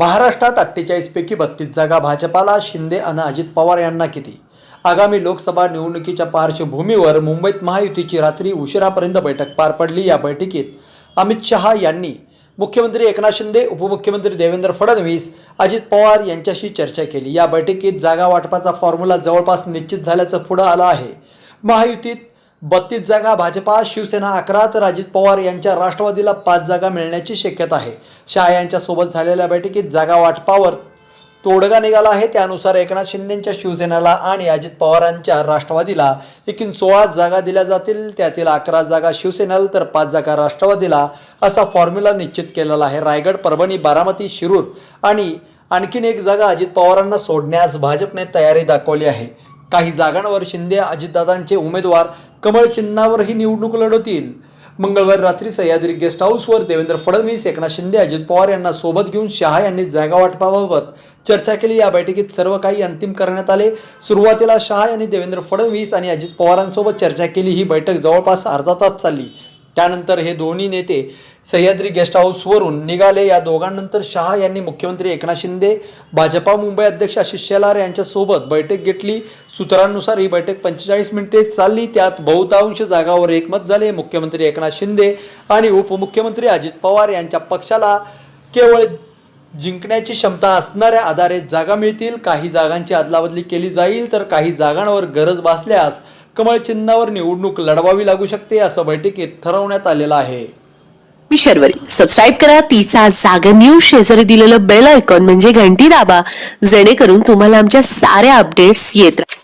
महाराष्ट्रात अठ्ठेचाळीस पैकी बत्तीस जागा भाजपाला शिंदे आणि अजित पवार यांना किती? आगामी लोकसभा निवडणुकीच्या पार्श्वभूमीवर मुंबईत महायुतीची रात्री उशिरापर्यंत बैठक पार पडली. या बैठकीत अमित शहा यांनी मुख्यमंत्री एकनाथ शिंदे उपमुख्यमंत्री देवेंद्र फडणवीस अजित पवार यांच्याशी चर्चा केली. या बैठकीत जागा वाटपाचा फॉर्म्युला जवळपास निश्चित झाल्याचं पुढं आलं आहे. महायुतीत बत्तीस जागा भाजपा शिवसेना अकरा तर अजित पवार यांच्या राष्ट्रवादीला पाच जागा मिळण्याची शक्यता आहे. शहा यांच्यासोबत झालेल्या बैठकीत जागा वाटपावर तोडगा निघाला आहे. त्यानुसार एकनाथ शिंदेच्या शिवसेनेला आणि अजित पवारांच्या राष्ट्रवादीला एकूण सोळा जागा दिल्या जातील. त्यातील अकरा जागा शिवसेनेला तर पाच जागा राष्ट्रवादीला असा फॉर्म्युला निश्चित केलेला आहे. रायगड परभणी बारामती शिरूर आणि आणखीन एक जागा अजित पवारांना सोडण्यास भाजपने तयारी दाखवली आहे. काही जागांवर शिंदे अजितदादांचे उमेदवार कमळ चिन्हावर ही निवडणूक लढवतील मंगळवारी रात्री सह्याद्री गेस्ट हाऊसवर देवेंद्र फडणवीस एकनाथ शिंदे अजित पवार यांना सोबत घेऊन शहा यांनी जागा वाटपाबाबत चर्चा केली. या बैठकीत सर्व काही अंतिम करण्यात आले. सुरुवातीला शहा यांनी देवेंद्र फडणवीस आणि अजित पवारांसोबत चर्चा केली. ही बैठक जवळपास अर्धा तास चालली. त्यानंतर हे दोन्ही नेते सह्याद्री गेस्ट हाऊसवरून निघाले. या दोघांनंतर शहा यांनी मुख्यमंत्री एकनाथ शिंदे भाजपा मुंबई अध्यक्ष आशिष शेलार यांच्यासोबत बैठक घेतली. सूत्रांनुसार ही बैठक पंचेचाळीस मिनिटे चालली. त्यात बहुतांश जागावर एकमत झाले. मुख्यमंत्री एकनाथ शिंदे आणि उपमुख्यमंत्री अजित पवार यांच्या पक्षाला केवळ जिंकण्याची क्षमता असणाऱ्या आधारे जागा मिळतील. काही जागांची अदलाबदली केली जाईल. तर काही जागांवर गरज भासल्यास कमळ चिन्हावर निवडणूक लढवावी लागू शकते असं बैठकीत ठरवण्यात आलेलं आहे. मी शर्वरी. सबस्क्राईब करा तिचा जागर न्यूज शेजारी दिलेलं बेल आयकॉन म्हणजे घंटी दाबा जेणेकरून तुम्हाला आमच्या साऱ्या अपडेट्स येत राहतील